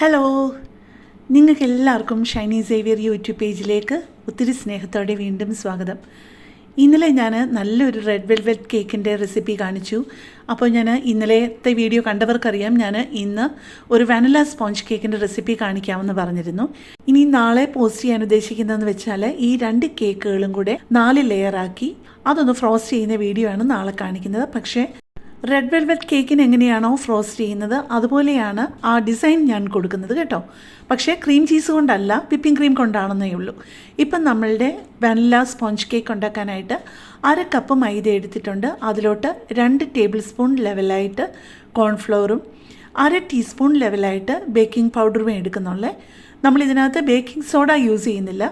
Hello നിങ്ങൾക്ക് എല്ലാവർക്കും Shiny Xavier YouTube പേജിലേക്ക് ഒത്തിരി സ്നേഹത്തോടെ വീണ്ടും സ്വാഗതം. ഇന്നലെ ഞാൻ നല്ലൊരു റെഡ് വെൽവെറ്റ് കേക്കിന്റെ റെസിപ്പി കാണിച്ചു. അപ്പോൾ ഞാൻ ഇന്നലത്തെ വീഡിയോ കണ്ടവർക്കറിയാം ഞാൻ ഇന്ന് ഒരു വാനില സ്പോഞ്ച് കേക്കിന്റെ റെസിപ്പി കാണിക്കാമെന്ന് പറഞ്ഞിരുന്നു. ഇനി നാളെ പോസ്റ്റ് ചെയ്യാൻ ഉദ്ദേശിക്കുന്നതെന്ന് വെച്ചാൽ ഈ രണ്ട് കേക്കുകളും കൂടെ നാല് ലെയറാക്കി അതൊന്ന് ഫ്രോസ്റ്റ് ചെയ്യുന്ന വീഡിയോ ആണ് നാളെ കാണിക്കുന്നത്. പക്ഷേ റെഡ് വെൽവെറ്റ് കേക്കിന് എങ്ങനെയാണോ ഫ്രോസ്റ്റ് ചെയ്യുന്നത്? അതുപോലെയാണ് ആ ഡിസൈൻ ഞാൻ കൊടുക്കുന്നത് കേട്ടോ. പക്ഷേ ക്രീം ചീസ് കൊണ്ടല്ല വിപ്പിംഗ് ക്രീം കൊണ്ടാണെന്നേ ഉള്ളൂ. ഇപ്പം നമ്മളുടെ വാനില സ്പോഞ്ച് കേക്ക് ഉണ്ടാക്കാനായിട്ട് അര കപ്പ് മൈദ എടുത്തിട്ടുണ്ട്. അതിലോട്ട് രണ്ട് ടേബിൾ സ്പൂൺ ലെവലായിട്ട് കോൺഫ്ലോറും അര ടീസ്പൂൺ ലെവലായിട്ട് ബേക്കിംഗ് പൗഡറും എടുക്കുന്നുള്ളേ. നമ്മൾ ഇതിനകത്ത് ബേക്കിംഗ് സോഡ യൂസ് ചെയ്യുന്നില്ല.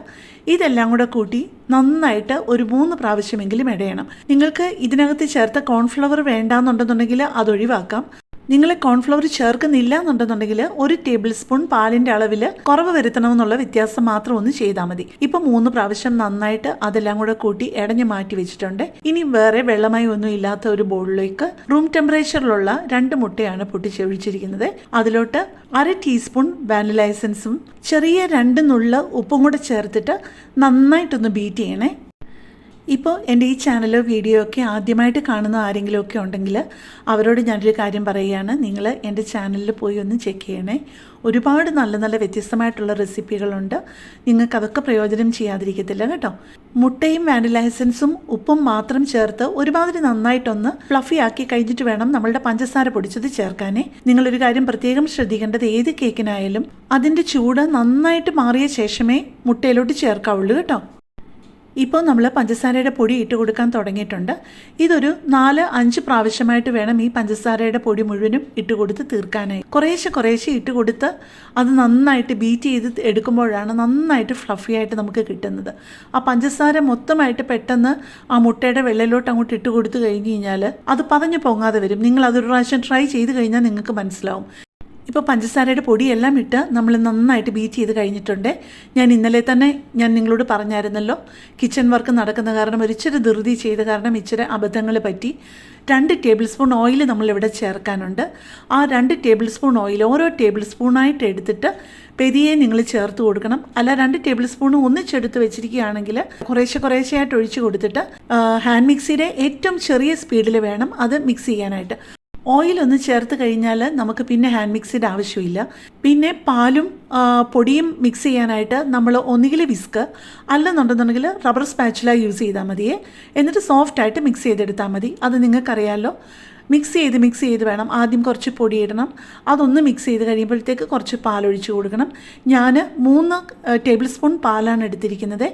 ഇതെല്ലാം കൂടെ കൂട്ടി നന്നായിട്ട് ഒരു മൂന്ന് പ്രാവശ്യമെങ്കിലും ഇടയണം. നിങ്ങൾക്ക് ഇതിനകത്ത് ചേർത്ത കോൺഫ്ലവർ വേണ്ടാന്നുണ്ടെന്നുണ്ടെങ്കിൽ അത് ഒഴിവാക്കാം. നിങ്ങൾ കോൺഫ്ലവർ ചേർക്കുന്നില്ല എന്നുണ്ടെന്നുണ്ടെങ്കിൽ ഒരു ടേബിൾ സ്പൂൺ പാലിന്റെ അളവിൽ കുറവ് വരുത്തണമെന്നുള്ള വ്യത്യാസം മാത്രം ഒന്ന് ചെയ്താൽ മതി. ഇപ്പം മൂന്ന് പ്രാവശ്യം നന്നായിട്ട് അതെല്ലാം കൂടെ കൂട്ടി ഇടഞ്ഞു മാറ്റി വെച്ചിട്ടുണ്ട്. ഇനി വേറെ വെള്ളമായി ഒന്നും ഇല്ലാത്ത ഒരു ബോളിലേക്ക് റൂം ടെമ്പറേച്ചറിലുള്ള രണ്ട് മുട്ടയാണ് പൊട്ടിച്ചൊഴിച്ചിരിക്കുന്നത്. അതിലോട്ട് അര ടീസ്പൂൺ വാനില എസൻസും ചെറിയ രണ്ട് നുള്ള ഉപ്പും കൂടെ ചേർത്തിട്ട് നന്നായിട്ടൊന്ന് ബീറ്റ് ചെയ്യണേ. ഇപ്പോൾ എന്റെ ഈ ചാനലോ വീഡിയോ ഒക്കെ ആദ്യമായിട്ട് കാണുന്ന ആരെങ്കിലുമൊക്കെ ഉണ്ടെങ്കിൽ അവരോട് ഞാനൊരു കാര്യം പറയുകയാണ്. നിങ്ങൾ എന്റെ ചാനലിൽ പോയി ഒന്ന് ചെക്ക് ചെയ്യണേ. ഒരുപാട് നല്ല നല്ല വ്യത്യസ്തമായിട്ടുള്ള റെസിപ്പികളുണ്ട്. നിങ്ങൾക്ക് അതൊക്കെ പ്രയോജനം ചെയ്യാതിരിക്കത്തില്ല കേട്ടോ. മുട്ടയും വാനില എസൻസും ഉപ്പും മാത്രം ചേർത്ത് ഒരുമാതിരി നന്നായിട്ടൊന്ന് ഫ്ലഫി ആക്കി കഴിഞ്ഞിട്ട് വേണം നമ്മളുടെ പഞ്ചസാര പൊടിച്ചത് ചേർക്കാനേ. നിങ്ങളൊരു കാര്യം പ്രത്യേകം ശ്രദ്ധിക്കേണ്ടത് ഏത് കേക്കിനായാലും അതിന്റെ ചൂട് നന്നായിട്ട് മാറിയ ശേഷമേ മുട്ടയിലോട്ട് ചേർക്കാവുള്ളൂ കേട്ടോ. ഇപ്പോൾ നമ്മൾ പഞ്ചസാരയുടെ പൊടി ഇട്ട് കൊടുക്കാൻ തുടങ്ങിയിട്ടുണ്ട്. ഇതൊരു നാല് അഞ്ച് പ്രാവശ്യമായിട്ട് വേണം ഈ പഞ്ചസാരയുടെ പൊടി മുഴുവനും ഇട്ട് കൊടുത്ത് തീർക്കാനായി. കുറേശ്ശെ കുറേശ്ശെ ഇട്ട് കൊടുത്ത് അത് നന്നായിട്ട് ബീറ്റ് ചെയ്ത് എടുക്കുമ്പോഴാണ് നന്നായിട്ട് ഫ്ലഫി ആയിട്ട് നമുക്ക് കിട്ടുന്നത്. ആ പഞ്ചസാര മൊത്തമായിട്ട് പെട്ടെന്ന് ആ മുട്ടയുടെ വെള്ളയിലോട്ട് അങ്ങോട്ട് ഇട്ട് കൊടുത്തു കഴിഞ്ഞ് കഴിഞ്ഞാൽ അത് പതഞ്ഞു പൊങ്ങാതെ വരും. നിങ്ങൾ അതൊരു പ്രാവശ്യം ട്രൈ ചെയ്ത് കഴിഞ്ഞാൽ നിങ്ങൾക്ക് മനസ്സിലാവും. ഇപ്പോൾ പഞ്ചസാരയുടെ പൊടിയെല്ലാം ഇട്ട് നമ്മൾ നന്നായിട്ട് ബീറ്റ് ചെയ്ത് കഴിഞ്ഞിട്ടുണ്ട്. ഞാൻ ഇന്നലെ തന്നെ ഞാൻ നിങ്ങളോട് പറഞ്ഞായിരുന്നല്ലോ കിച്ചൺ വർക്ക് നടക്കുന്ന കാരണം ഒരിച്ചിരി ധൃതി ചെയ്ത കാരണം ഇച്ചിരി അബദ്ധങ്ങൾ പറ്റി. രണ്ട് ടേബിൾ സ്പൂൺ ഓയിൽ നമ്മളിവിടെ ചേർക്കാനുണ്ട്. ആ രണ്ട് ടേബിൾ സ്പൂൺ ഓയിൽ ഓരോ ടേബിൾ സ്പൂണായിട്ട് എടുത്തിട്ട് പെരിയെ നിങ്ങൾ ചേർത്ത് കൊടുക്കണം. അല്ല രണ്ട് ടേബിൾ സ്പൂൺ ഒന്നിച്ചെടുത്ത് വെച്ചിരിക്കുകയാണെങ്കിൽ കുറേശ്ശെ കുറേശ്ശെയായിട്ട് ഒഴിച്ച് കൊടുത്തിട്ട് ഹാൻഡ് മിക്സിയുടെ ഏറ്റവും ചെറിയ സ്പീഡിൽ വേണം അത് മിക്സ് ചെയ്യാനായിട്ട്. ഓയിൽ ഒന്ന് ചേർത്ത് കഴിഞ്ഞാൽ നമുക്ക് പിന്നെ ഹാൻഡ് മിക്സിയുടെ ആവശ്യമില്ല. പിന്നെ പാലും പൊടിയും മിക്സ് ചെയ്യാനായിട്ട് നമ്മൾ ഒന്നുകിൽ വിസ്ക് അല്ലെന്നുണ്ടെന്നുണ്ടെങ്കിൽ റബ്ബർ സ്പാച്ചുല യൂസ് ചെയ്താൽ മതിയേ. എന്നിട്ട് സോഫ്റ്റായിട്ട് മിക്സ് ചെയ്തെടുത്താൽ മതി. അത് നിങ്ങൾക്കറിയാമല്ലോ മിക്സ് ചെയ്ത് മിക്സ് ചെയ്ത് വേണം. ആദ്യം കുറച്ച് പൊടി ഇടണം. അതൊന്ന് മിക്സ് ചെയ്ത് കഴിയുമ്പോഴത്തേക്ക് കുറച്ച് പാലൊഴിച്ച് കൊടുക്കണം. ഞാൻ മൂന്ന് ടേബിൾ സ്പൂൺ പാലാണ് എടുത്തിരിക്കുന്നത്.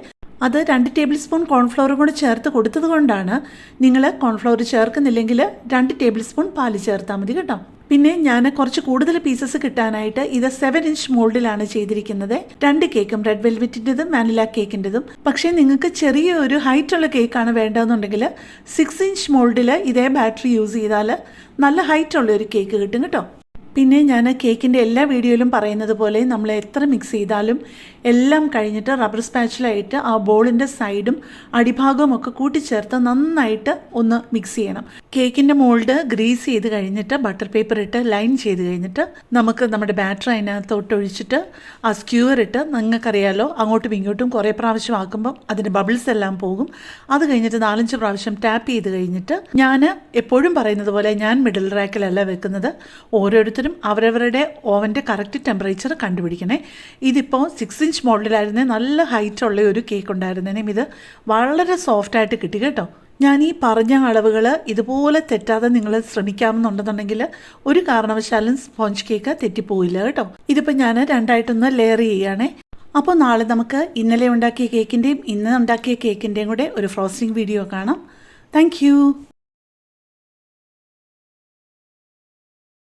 അത് രണ്ട് ടേബിൾ സ്പൂൺ കോൺഫ്ലവറും കൂടെ ചേർത്ത് കൊടുത്തത് കൊണ്ടാണ് നിങ്ങൾ കോൺഫ്ലവർ ചേർക്കുന്നില്ലെങ്കിൽ രണ്ട് ടേബിൾ സ്പൂൺ പാൽ ചേർത്താൽ മതി കേട്ടോ. പിന്നെ ഞാൻ കുറച്ച് കൂടുതൽ പീസസ് കിട്ടാനായിട്ട് ഇത് സെവൻ ഇഞ്ച് മോൾഡിലാണ് ചെയ്തിരിക്കുന്നത്. രണ്ട് കേക്കും റെഡ് വെൽവെറ്റിന്റെതും വാനില കേക്കിന്റെതും പക്ഷേ നിങ്ങൾക്ക് ചെറിയ ഒരു ഹൈറ്റുള്ള കേക്കാണ് വേണ്ടതെന്നുണ്ടെങ്കിൽ സിക്സ് ഇഞ്ച് മോൾഡിൽ ഇതേ ബാറ്ററി യൂസ് ചെയ്താൽ നല്ല ഹൈറ്റുള്ള ഒരു കേക്ക് കിട്ടും കേട്ടോ. പിന്നെ ഞാൻ കേക്കിന്റെ എല്ലാ വീഡിയോയിലും പറയുന്നത് പോലെ നമ്മൾ എത്ര മിക്സ് ചെയ്താലും എല്ലാം കഴിഞ്ഞിട്ട് റബ്ബർ സ്പാച്ചിലായിട്ട് ആ ബോളിന്റെ സൈഡും അടിഭാഗവും ഒക്കെ കൂട്ടിച്ചേർത്ത് നന്നായിട്ട് ഒന്ന് മിക്സ് ചെയ്യണം. കേക്കിന്റെ മോൾഡ് ഗ്രീസ് ചെയ്ത് കഴിഞ്ഞിട്ട് ബട്ടർ പേപ്പർ ഇട്ട് ലൈൻ ചെയ്ത് കഴിഞ്ഞിട്ട് നമുക്ക് നമ്മുടെ ബാറ്റർ അതിനകത്തോട്ട് ഒഴിച്ചിട്ട് ആ സ്ക്യൂർ ഇട്ട് നിങ്ങൾക്കറിയാലോ അങ്ങോട്ടും ഇങ്ങോട്ടും കുറേ പ്രാവശ്യം ആക്കുമ്പം അതിന്റെ ബബിൾസ് എല്ലാം പോകും. അത് കഴിഞ്ഞിട്ട് നാലഞ്ച് പ്രാവശ്യം ടാപ്പ് ചെയ്ത് കഴിഞ്ഞിട്ട് ഞാൻ എപ്പോഴും പറയുന്നത് പോലെ ഞാൻ മിഡിൽ റാക്കിലല്ല വെക്കുന്നത്. ഓരോരുത്തരും അവരവരുടെ ഓവന്റെ കറക്റ്റ് ടെമ്പറേച്ചർ കണ്ടുപിടിക്കണേ. ഇതിപ്പോൾ സിക്സ് ഇഞ്ച് മോഡലിലായിരുന്നേ നല്ല ഹൈറ്റ് ഉള്ള ഒരു കേക്ക് ഉണ്ടായിരുന്നേനും. ഇത് വളരെ സോഫ്റ്റായിട്ട് കിട്ടി കേട്ടോ. ഞാൻ ഈ പറഞ്ഞ അളവുകൾ ഇതുപോലെ തെറ്റാതെ നിങ്ങൾ ശ്രമിക്കാമെന്നുണ്ടെന്നുണ്ടെങ്കിൽ ഒരു കാരണവശാലും സ്പോഞ്ച് കേക്ക് തെറ്റിപ്പോയില്ല കേട്ടോ. ഇതിപ്പോൾ ഞാൻ രണ്ടായിട്ടൊന്ന് ലെയർ ചെയ്യുകയാണേ അപ്പോൾ നാളെ നമുക്ക് ഇന്നലെ ഉണ്ടാക്കിയ കേക്കിന്റെയും ഇന്ന് ഉണ്ടാക്കിയ കേക്കിന്റെയും കൂടെ ഒരു ഫ്രോസ്റ്റിംഗ് വീഡിയോ കാണാം. താങ്ക്